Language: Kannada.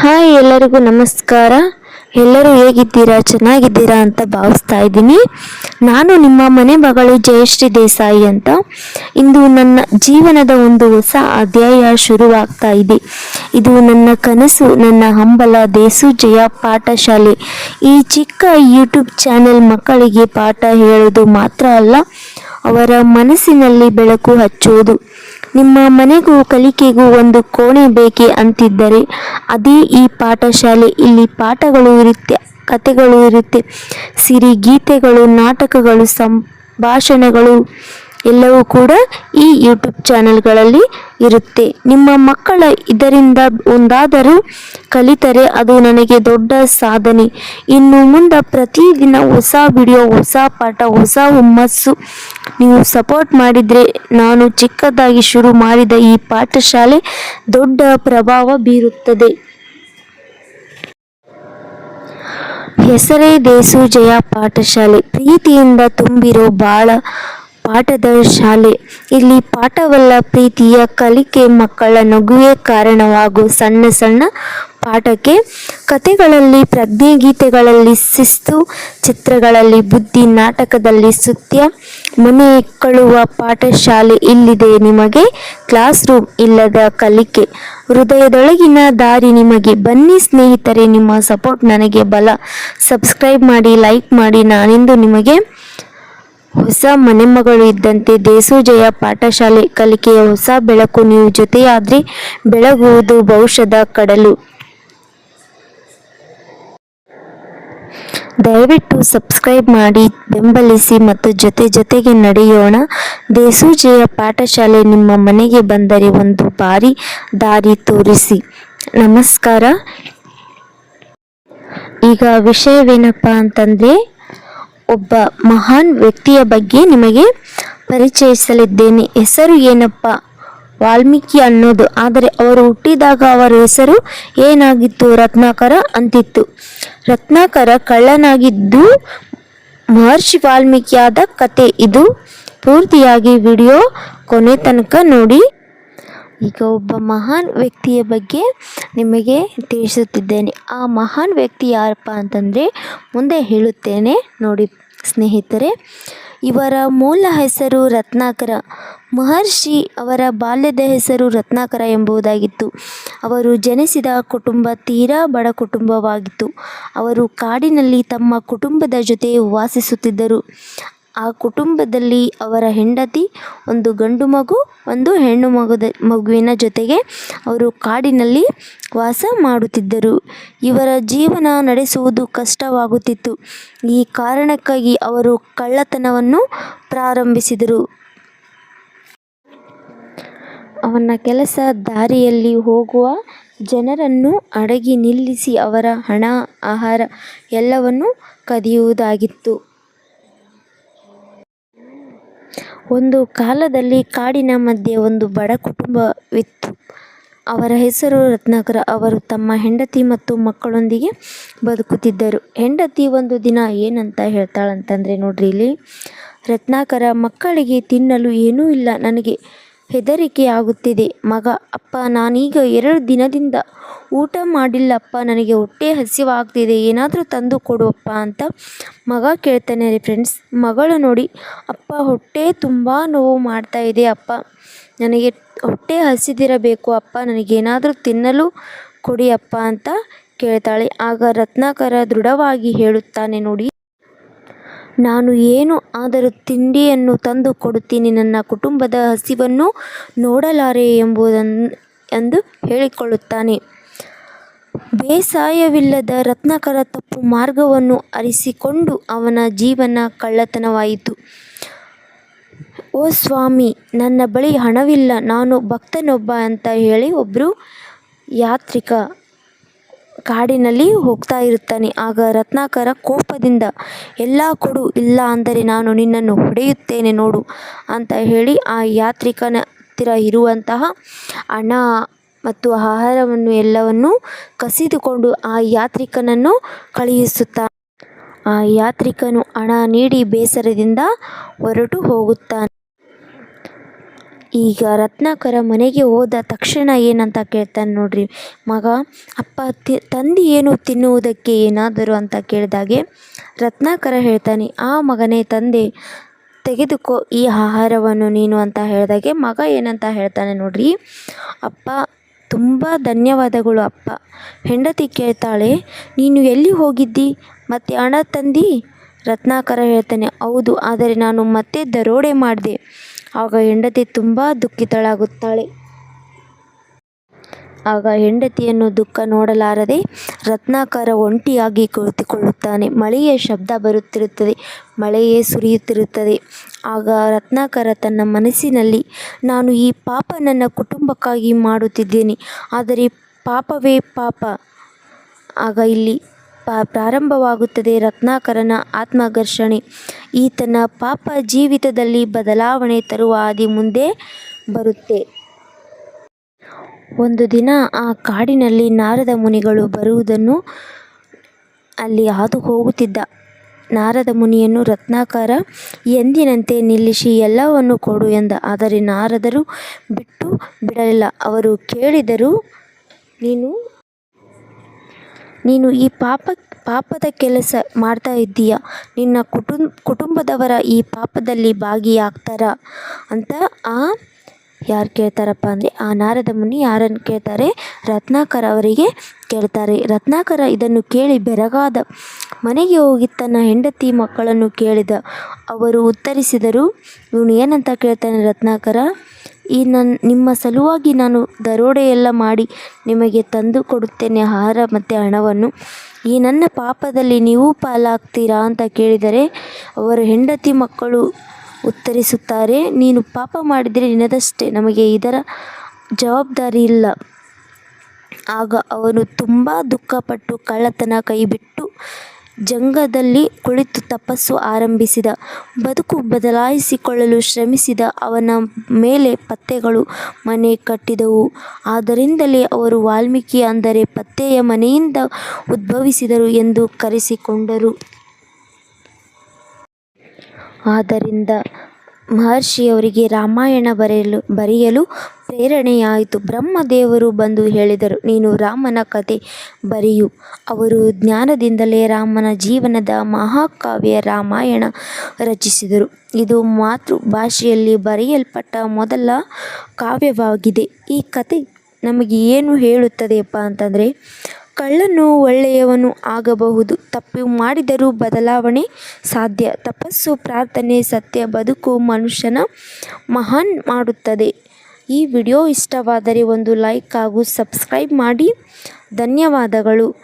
ಹಾಯ್ ಎಲ್ಲರಿಗೂ ನಮಸ್ಕಾರ. ಎಲ್ಲರೂ ಹೇಗಿದ್ದೀರಾ? ಚೆನ್ನಾಗಿದ್ದೀರಾ ಅಂತ ಭಾವಿಸ್ತಾ ಇದ್ದೀನಿ. ನಾನು ನಿಮ್ಮ ಮನೆ ಮಗಳು ಜಯಶ್ರೀ ದೇಸಾಯಿ ಅಂತ. ಇಂದು ನನ್ನ ಜೀವನದ ಒಂದು ಹೊಸ ಅಧ್ಯಾಯ ಶುರುವಾಗ್ತಾ ಇದೆ. ಇದು ನನ್ನ ಕನಸು, ನನ್ನ ಹಂಬಲ, ದೇಸು ಜಯ ಪಾಠಶಾಲೆ. ಈ ಚಿಕ್ಕ ಯೂಟ್ಯೂಬ್ ಚಾನೆಲ್ ಮಕ್ಕಳಿಗೆ ಪಾಠ ಹೇಳೋದು ಮಾತ್ರ ಅಲ್ಲ, ಅವರ ಮನಸ್ಸಿನಲ್ಲಿ ಬೆಳಕು ಹಚ್ಚುವುದು ನಿಮ್ಮ ಮನೆಗೂ ಕಲಿಕೆಗೂ ಒಂದು ಕೋಣೆ ಬೇಕೆ ಅಂತಿದ್ದರೆ ಅದೇ ಈ ಪಾಠಶಾಲೆ. ಇಲ್ಲಿ ಪಾಠಗಳು ಇರುತ್ತೆ, ಕಥೆಗಳು ಇರುತ್ತೆ, ಸಿರಿ ಗೀತೆಗಳು, ನಾಟಕಗಳು, ಸಂಭಾಷಣೆಗಳು ಎಲ್ಲವೂ ಕೂಡ ಈ ಯೂಟ್ಯೂಬ್ ಚಾನೆಲ್ಗಳಲ್ಲಿ ಇರುತ್ತೆ. ನಿಮ್ಮ ಮಕ್ಕಳ ಇದರಿಂದ ಒಂದಾದರೂ ಕಲಿತರೆ ಅದು ನನಗೆ ದೊಡ್ಡ ಸಾಧನೆ. ಇನ್ನು ಮುಂದೆ ಪ್ರತಿದಿನ ಹೊಸ ವಿಡಿಯೋ ಹೊಸ ಪಾಠ, ಹೊಸ ಹುಮ್ಮಸ್ಸು ನೀವು ಸಪೋರ್ಟ್ ಮಾಡಿದರೆ ನಾನು ಚಿಕ್ಕದಾಗಿ ಶುರು ಮಾಡಿದ ಈ ಪಾಠಶಾಲೆ ದೊಡ್ಡ ಪ್ರಭಾವ ಬೀರುತ್ತದೆ. ಹೆಸರೇ ದೇಸು ಜಯ ಪಾಠಶಾಲೆ. ಪ್ರೀತಿಯಿಂದ ತುಂಬಿರೋ ಬಾಳ ಪಾಠದ ಶಾಲೆ. ಇಲ್ಲಿ ಪಾಠವಲ್ಲ, ಪ್ರೀತಿಯ ಕಲಿಕೆ ಮಕ್ಕಳ ನಗುವೆ ಕಾರಣವಾಗುವ ಸಣ್ಣ ಸಣ್ಣ ಪಾಠಕ್ಕೆ. ಕಥೆಗಳಲ್ಲಿ, ಪ್ರಜ್ಞೆ ಗೀತೆಗಳಲ್ಲಿ, ಶಿಸ್ತು ಚಿತ್ರಗಳಲ್ಲಿ, ಬುದ್ಧಿ ನಾಟಕದಲ್ಲಿ ಸುತ್ಯ ಮನೆ ಕಳುವ ಪಾಠಶಾಲೆ ಇಲ್ಲಿದೆ ನಿಮಗೆ. ಕ್ಲಾಸ್ ರೂಮ್ ಇಲ್ಲದ ಕಲಿಕೆ. ಹೃದಯದೊಳಗಿನ ದಾರಿ ನಿಮಗೆ. ಬನ್ನಿ ಸ್ನೇಹಿತರೆ, ನಿಮ್ಮ ಸಪೋರ್ಟ್ ನನಗೆ ಬಲ. ಸಬ್ಸ್ಕ್ರೈಬ್ ಮಾಡಿ, ಲೈಕ್ ಮಾಡಿ ನಾನಿಂದು ನಿಮಗೆ ಹೊಸ ಮನೆಮಗಳು ಇದ್ದಂತೆ ದೇಸೋಜಯ ಪಾಠಶಾಲೆ ಕಲಿಕೆಯ ಹೊಸ ಬೆಳಕು ನೀವು ಜೊತೆಯಾದ್ರೆ ಬೆಳಗುವುದು ಭವಿಷ್ಯದ ಕಡಲು. ದಯವಿಟ್ಟು ಸಬ್ಸ್ಕ್ರೈಬ್ ಮಾಡಿ, ಬೆಂಬಲಿಸಿ ಮತ್ತು ಜೊತೆ ಜೊತೆಗೆ ನಡೆಯೋಣ. ದೇಸೂಜೆಯ ಜಯ ಪಾಠಶಾಲೆ ನಿಮ್ಮ ಮನೆಗೆ ಬಂದರೆ ಒಂದು ಬಾರಿ ದಾರಿ ತೋರಿಸಿ. ನಮಸ್ಕಾರ. ಈಗ ವಿಷಯವೇನಪ್ಪ ಅಂತಂದರೆ ಒಬ್ಬ ಮಹಾನ್ ವ್ಯಕ್ತಿಯ ಬಗ್ಗೆ ನಿಮಗೆ ಪರಿಚಯಿಸಲಿದ್ದೇನೆ. ಹೆಸರು ಏನಪ್ಪ? ವಾಲ್ಮೀಕಿ ಅನ್ನೋದು. ಆದರೆ ಅವರು ಹುಟ್ಟಿದಾಗ ಅವರ ಹೆಸರು ಏನಾಗಿತ್ತು? ರತ್ನಾಕರ ಅಂತಿತ್ತು. ರತ್ನಾಕರ ಕಳ್ಳನಾಗಿದ್ದು ಮಹರ್ಷಿ ವಾಲ್ಮೀಕಿಯಾದ ಕತೆ. ಇದು ಪೂರ್ತಿಯಾಗಿ ವಿಡಿಯೋ ಕೊನೆ ತನಕ ನೋಡಿ. ಈಗ ಒಬ್ಬ ಮಹಾನ್ ವ್ಯಕ್ತಿಯ ಬಗ್ಗೆ ನಿಮಗೆ ತಿಳಿಸುತ್ತಿದ್ದೇನೆ. ಆ ಮಹಾನ್ ವ್ಯಕ್ತಿ ಯಾರಪ್ಪ ಅಂತಂದರೆ ಮುಂದೆ ಹೇಳುತ್ತೇನೆ. ನೋಡಿ ಸ್ನೇಹಿತರೆ, ಇವರ ಮೂಲ ಹೆಸರು ರತ್ನಾಕರ. ಮಹರ್ಷಿ ಅವರ ಬಾಲ್ಯದ ಹೆಸರು ರತ್ನಾಕರ ಎಂಬುದಾಗಿತ್ತು. ಅವರು ಜನಿಸಿದ ಕುಟುಂಬ ತೀರಾ ಬಡ ಕುಟುಂಬವಾಗಿತ್ತು. ಅವರು ಕಾಡಿನಲ್ಲಿ ತಮ್ಮ ಕುಟುಂಬದ ಜೊತೆ ವಾಸಿಸುತ್ತಿದ್ದರು. ಆ ಕುಟುಂಬದಲ್ಲಿ ಅವರ ಹೆಂಡತಿ, ಒಂದು ಗಂಡು ಮಗು, ಒಂದು ಹೆಣ್ಣು ಮಗುದ ಮಗುವಿನ ಜೊತೆಗೆ ಅವರು ಕಾಡಿನಲ್ಲಿ ವಾಸ ಮಾಡುತ್ತಿದ್ದರು. ಇವರ ಜೀವನ ನಡೆಸುವುದು ಕಷ್ಟವಾಗುತ್ತಿತ್ತು. ಈ ಕಾರಣಕ್ಕಾಗಿ ಅವರು ಕಳ್ಳತನವನ್ನು ಪ್ರಾರಂಭಿಸಿದರು. ಅವನ ಕೆಲಸ ದಾರಿಯಲ್ಲಿ ಹೋಗುವ ಜನರನ್ನು ಅಡಗಿ ನಿಲ್ಲಿಸಿ ಅವರ ಹಣ, ಆಹಾರ ಎಲ್ಲವನ್ನು ಕದಿಯುವುದಾಗಿತ್ತು. ಒಂದು ಕಾಲದಲ್ಲಿ ಕಾಡಿನ ಮಧ್ಯೆ ಒಂದು ಬಡ ಕುಟುಂಬವಿತ್ತು. ಅವರ ಹೆಸರು ರತ್ನಾಕರ. ಅವರು ತಮ್ಮ ಹೆಂಡತಿ ಮತ್ತು ಮಕ್ಕಳೊಂದಿಗೆ ಬದುಕುತ್ತಿದ್ದರು. ಹೆಂಡತಿ ಒಂದು ದಿನ ಏನಂತ ಹೇಳ್ತಾಳಂತಂದರೆ ನೋಡ್ರಿ ಇಲ್ಲಿ, ರತ್ನಾಕರ, ಮಕ್ಕಳಿಗೆ ತಿನ್ನಲು ಏನೂ ಇಲ್ಲ, ನನಗೆ ಹೆದರಿಕೆ ಆಗುತ್ತಿದೆ ಮಗ, ಅಪ್ಪ, ನಾನೀಗ ಎರಡು ದಿನದಿಂದ ಊಟ ಮಾಡಿಲ್ಲಪ್ಪ ನನಗೆ ಹೊಟ್ಟೆ ಹಸಿವಾಗ್ತಿದೆ. ಏನಾದರೂ ತಂದು ಕೊಡುವಪ್ಪ ಅಂತ ಮಗ ಕೇಳ್ತಾನೆ ರೀ ಫ್ರೆಂಡ್ಸ್ ಮಗಳು ನೋಡಿ, ಅಪ್ಪ, ಹೊಟ್ಟೆ ತುಂಬ ನೋವು ಮಾಡ್ತಾ ಇದೆ ಅಪ್ಪ. ನನಗೆ ಹೊಟ್ಟೆ ಹಸಿದಿರಬೇಕು. ಅಪ್ಪ ನನಗೇನಾದರೂ ತಿನ್ನಲು ಕೊಡಿ ಅಪ್ಪ ಅಂತ ಕೇಳ್ತಾಳೆ. ಆಗ ರತ್ನಾಕರ ದೃಢವಾಗಿ ಹೇಳುತ್ತಾನೆ, ನೋಡಿ ನಾನು ಏನು ಆದರೂ ತಿಂಡಿಯನ್ನು ತಂದು ಕೊಡುತ್ತೀನಿ. ನನ್ನ ಕುಟುಂಬದ ಹಸಿವನ್ನು ನೋಡಲಾರೆ ಎಂಬುದನ್ನು ಎಂದು ಹೇಳಿಕೊಳ್ಳುತ್ತಾನೆ. ಬೇಸಾಯವಿಲ್ಲದ ರತ್ನಕರ ತಪ್ಪು ಮಾರ್ಗವನ್ನು ಅರಿಸಿಕೊಂಡು ಅವನ ಜೀವನ ಕಳ್ಳತನವಾಯಿತು. ಓ ಸ್ವಾಮಿ, ನನ್ನ ಬಳಿ ಹಣವಿಲ್ಲ. ನಾನು ಭಕ್ತನೊಬ್ಬ ಅಂತ ಹೇಳಿ ಒಬ್ಬರು ಯಾತ್ರಿಕ ಕಾಡಿನಲ್ಲಿ ಹೋಗ್ತಾ ಇರುತ್ತಾನೆ. ಆಗ ರತ್ನಾಕರ ಕೋಪದಿಂದ, ಎಲ್ಲ ಕೊಡು, ಇಲ್ಲ ಅಂದರೆ ನಾನು ನಿನ್ನನ್ನು ಹೊಡೆಯುತ್ತೇನೆ ನೋಡು ಅಂತ ಹೇಳಿ ಆ ಯಾತ್ರಿಕನ ಹತ್ತಿರ ಇರುವಂತಹ ಹಣ ಮತ್ತು ಆಹಾರವನ್ನು ಎಲ್ಲವನ್ನು ಕಸಿದುಕೊಂಡು ಆ ಯಾತ್ರಿಕನನ್ನು ಕಳುಹಿಸುತ್ತಾನೆ. ಆ ಯಾತ್ರಿಕನು ಹಣ ನೀಡಿ ಬೇಸರದಿಂದ ಹೊರಟು ಹೋಗುತ್ತಾನೆ. ಈಗ ರತ್ನಾಕರ ಮನೆಗೆ ಹೋದ ತಕ್ಷಣ ಏನಂತ ಕೇಳ್ತಾನೆ ನೋಡ್ರಿ, ಮಗ, ಅಪ್ಪ, ತಿ, ತಂದು ಏನು ತಿನ್ನುವುದಕ್ಕೆ ಏನಾದರೂ ಅಂತ ಕೇಳಿದಾಗೆ, ರತ್ನಾಕರ ಹೇಳ್ತಾನೆ, ಆ ಮಗನೇ ತಂದೆ, ತೆಗೆದುಕೋ ಈ ಆಹಾರವನ್ನು ನೀನು ಅಂತ ಹೇಳಿದಾಗೆ ಮಗ ಏನಂತ ಹೇಳ್ತಾನೆ ನೋಡ್ರಿ, ಅಪ್ಪ, ತುಂಬ ಧನ್ಯವಾದಗಳು ಅಪ್ಪ, ಹೆಂಡತಿ ಕೇಳ್ತಾಳೆ, ನೀನು ಎಲ್ಲಿ ಹೋಗಿದ್ದಿ, ಮತ್ತೆ ಹಣ ತಂದಿ? ರತ್ನಾಕರ ಹೇಳ್ತಾನೆ, ಹೌದು, ಆದರೆ ನಾನು ಮತ್ತೆ ದರೋಡೆ ಮಾಡಿದೆ ಆಗ ಹೆಂಡತಿ ತುಂಬ ದುಃಖಿತಳಾಗುತ್ತಾಳೆ. ಆಗ ಹೆಂಡತಿಯನ್ನು ದುಃಖ ನೋಡಲಾರದೆ ರತ್ನಾಕರ ಒಂಟಿಯಾಗಿ ಕುಳಿತುಕೊಳ್ಳುತ್ತಾನೆ. ಮಳೆಯ ಶಬ್ದ ಬರುತ್ತಿರುತ್ತದೆ, ಮಳೆಯೇ ಸುರಿಯುತ್ತಿರುತ್ತದೆ. ಆಗ ರತ್ನಾಕರ ತನ್ನ ಮನಸ್ಸಿನಲ್ಲಿ, ನಾನು ಈ ಪಾಪ ನನ್ನ ಕುಟುಂಬಕ್ಕಾಗಿ ಮಾಡುತ್ತಿದ್ದೇನೆ, ಆದರೆ ಪಾಪವೇ ಪಾಪ. ಆಗ ಇಲ್ಲಿ ಪ್ರಾರಂಭವಾಗುತ್ತದೆ ರತ್ನಾಕರನ ಆತ್ಮಘರ್ಷಣೆ. ಈತನ ಪಾಪ ಜೀವಿತದಲ್ಲಿ ಬದಲಾವಣೆ ತರುವ ಹಾದಿ ಮುಂದೆ ಬರುತ್ತೆ. ಒಂದು ದಿನ ಆ ಕಾಡಿನಲ್ಲಿ ನಾರದ ಮುನಿಗಳು ಬರುವುದನ್ನು ಅಲ್ಲಿ ಹಾದು ಹೋಗುತ್ತಿದ್ದ. ನಾರದ ಮುನಿಯನ್ನು ರತ್ನಾಕರ ಎಂದಿನಂತೆ ನಿಲ್ಲಿಸಿ ಎಲ್ಲವನ್ನು ಕೊಡು ಎಂದ. ಆದರೆ ನಾರದರು ಬಿಟ್ಟು ಬಿಡಲಿಲ್ಲ. ಅವರು ಕೇಳಿದರು, ನೀನು ನೀನು ಈ ಪಾಪ, ಪಾಪದ ಕೆಲಸ ಮಾಡ್ತಾ ಇದ್ದೀಯ? ನಿನ್ನ ಕುಟುಂಬ ಕುಟುಂಬದವರ ಈ ಪಾಪದಲ್ಲಿ ಭಾಗಿಯಾಗ್ತಾರ? ಅಂತ ಆ ಯಾರು ಕೇಳ್ತಾರಪ್ಪ ಅಂದರೆ ಆ ನಾರದ ಮುನಿ ಯಾರನ್ನು ಕೇಳ್ತಾರೆ? ರತ್ನಾಕರ ಅವರಿಗೆ ಕೇಳ್ತಾರೆ. ರತ್ನಾಕರ ಇದನ್ನು ಕೇಳಿ ಬೆರಗಾದ ಮನೆಗೆ ಹೋಗಿ ತನ್ನ ಹೆಂಡತಿ ಮಕ್ಕಳನ್ನು ಕೇಳಿದ. ಅವರು ಉತ್ತರಿಸಿದರು, ಇವನು ಏನಂತ ಕೇಳ್ತಾನೆ ರತ್ನಾಕರ? ಈ ನನ್ನ ನಿಮ್ಮ ಸಲುವಾಗಿ ನಾನು ದರೋಡೆ ಎಲ್ಲ ಮಾಡಿ ನಿಮಗೆ ತಂದು ಕೊಡುತ್ತೇನೆ ಆಹಾರ ಮತ್ತು ಹಣವನ್ನು. ಈ ನನ್ನ ಪಾಪದಲ್ಲಿ ನೀವು ಪಾಲಾಗ್ತೀರಾ ಅಂತ ಕೇಳಿದರೆ ಅವರ ಹೆಂಡತಿ ಮಕ್ಕಳು ಉತ್ತರಿಸುತ್ತಾರೆ, ನೀನು ಪಾಪ ಮಾಡಿದರೆ ನಿನ್ನದಷ್ಟೇ, ನಮಗೆ ಇದರ ಜವಾಬ್ದಾರಿ ಇಲ್ಲ. ಆಗ ಅವನು ತುಂಬ ದುಃಖಪಟ್ಟು ಕಳ್ಳತನ ಕೈಬಿಟ್ಟು ಜಂಗದಲ್ಲಿ ಕುಳಿತು ತಪಸ್ಸು ಆರಂಭಿಸಿದ. ಬದುಕು ಬದಲಾಯಿಸಿಕೊಳ್ಳಲು ಶ್ರಮಿಸಿದ ಅವನ ಮೇಲೆ ಪತ್ತೆಗಳು ಮನೆ ಕಟ್ಟಿದವು. ಆದ್ದರಿಂದಲೇ ಅವರು ವಾಲ್ಮೀಕಿ ಅಂದರೆ ಪತ್ತೆಯ ಮನೆಯಿಂದ ಉದ್ಭವಿಸಿದರು ಎಂದು ಕರೆಸಿಕೊಂಡರು. ಆದ್ದರಿಂದ ಮಹರ್ಷಿಯವರಿಗೆ ರಾಮಾಯಣ ಬರೆಯಲು ಬರೆಯಲು ಪ್ರೇರಣೆಯಾಯಿತು. ಬ್ರಹ್ಮದೇವರು ಬಂದು ಹೇಳಿದರು, ನೀನು ರಾಮನ ಕತೆ ಬರೆಯು. ಅವರು ಜ್ಞಾನದಿಂದಲೇ ರಾಮನ ಜೀವನದ ಮಹಾಕಾವ್ಯ ರಾಮಾಯಣ ರಚಿಸಿದರು. ಇದು ಮಾತೃ ಭಾಷೆಯಲ್ಲಿ ಬರೆಯಲ್ಪಟ್ಟ ಮೊದಲ ಕಾವ್ಯವಾಗಿದೆ. ಈ ಕತೆ ನಮಗೆ ಏನು ಹೇಳುತ್ತದೆಯಪ್ಪ ಅಂತಂದರೆ ಕಳ್ಳನು ಒಳ್ಳೆಯವನು ಆಗಬಹುದು. ತಪ್ಪು ಮಾಡಿದರೂ ಬದಲಾವಣೆ ಸಾಧ್ಯ. ತಪಸ್ಸು, ಪ್ರಾರ್ಥನೆ, ಸತ್ಯ, ಬದುಕು ಮನುಷ್ಯನ ಮಹಾನ್ ಮಾಡುತ್ತದೆ. ಈ ವಿಡಿಯೋ ಇಷ್ಟವಾದರೆ ಒಂದು ಲೈಕ್ ಹಾಗೂ ಸಬ್ಸ್ಕ್ರೈಬ್ ಮಾಡಿ. ಧನ್ಯವಾದಗಳು.